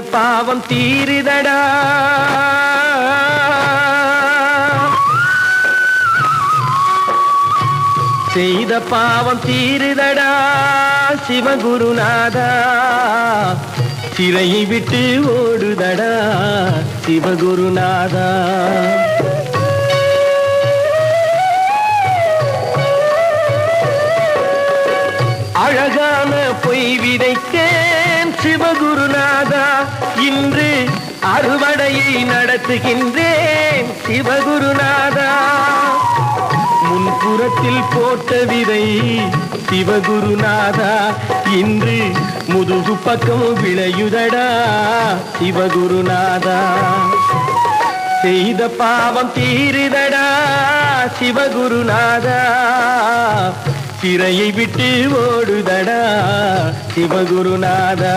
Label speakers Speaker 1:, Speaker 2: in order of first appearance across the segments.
Speaker 1: பாவம் தீரிதடா. செய்த பாவம் தீருதடா சிவகுருநாதா. சிறையை விட்டு ஓடுதடா சிவகுருநாதா. அழகா அறுவடையை நடத்துகின்றேன் சிவகுருநாதா. முன்புறத்தில் போட்ட விதை சிவகுருநாதா. இன்று முதுகு பக்கம் விளையுதடா சிவகுருநாதா. செய்த பாவம் தீருதடா சிவகுருநாதா. சிறையை விட்டு ஓடுதடா சிவகுருநாதா.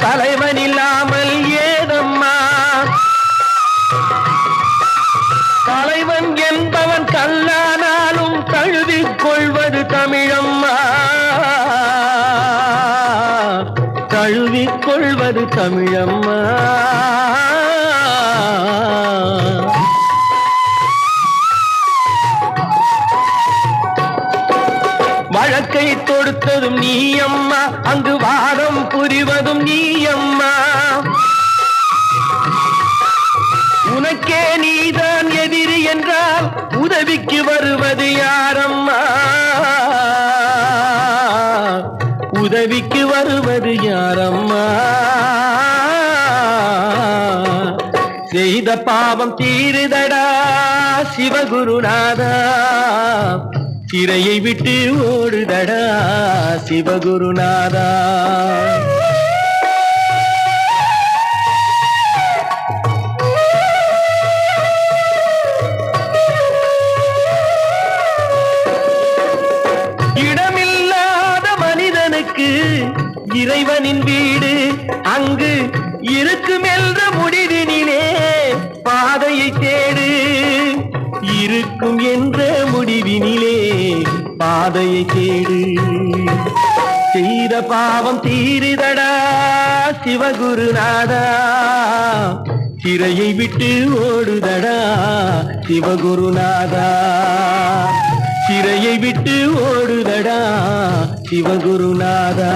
Speaker 1: தலைவன் இல்லாமல் ஏதம்மா? தலைவன் என்பவன் கல்லானாலும் தழுவிக் கொள்வது தமிழம்மா. தழுவிக் கொள்வது தமிழம்மா. வழக்கை தொடுத்ததும் நீ அம்மா அங்கு வாதம் புரிவதும் நீ அம்மா உனக்கே நீதான் எதிரி என்றால் உதவிக்கு வருவது யாரம்மா? உதவிக்கு வருவது யாரம்மா? செய்த பாவம் தீருதடா சிவகுருநாதா. சிறையை விட்டு ஓடுதடா சிவகுருநாதா. இடமில்லாத மனிதனுக்கு இறைவனின் வீடு அங்கு இருக்குமென்ற முடிவினிலே பாதையை தேடு. இருக்கும் என்ற முடிவினிலே பாதையை தேடு. செய்த பாவம் தீருதடா சிவகுருநாதா. சிறையை விட்டு ஓடுதடா சிவகுருநாதா. சிறையை விட்டு ஓடுதடா சிவகுருநாதா.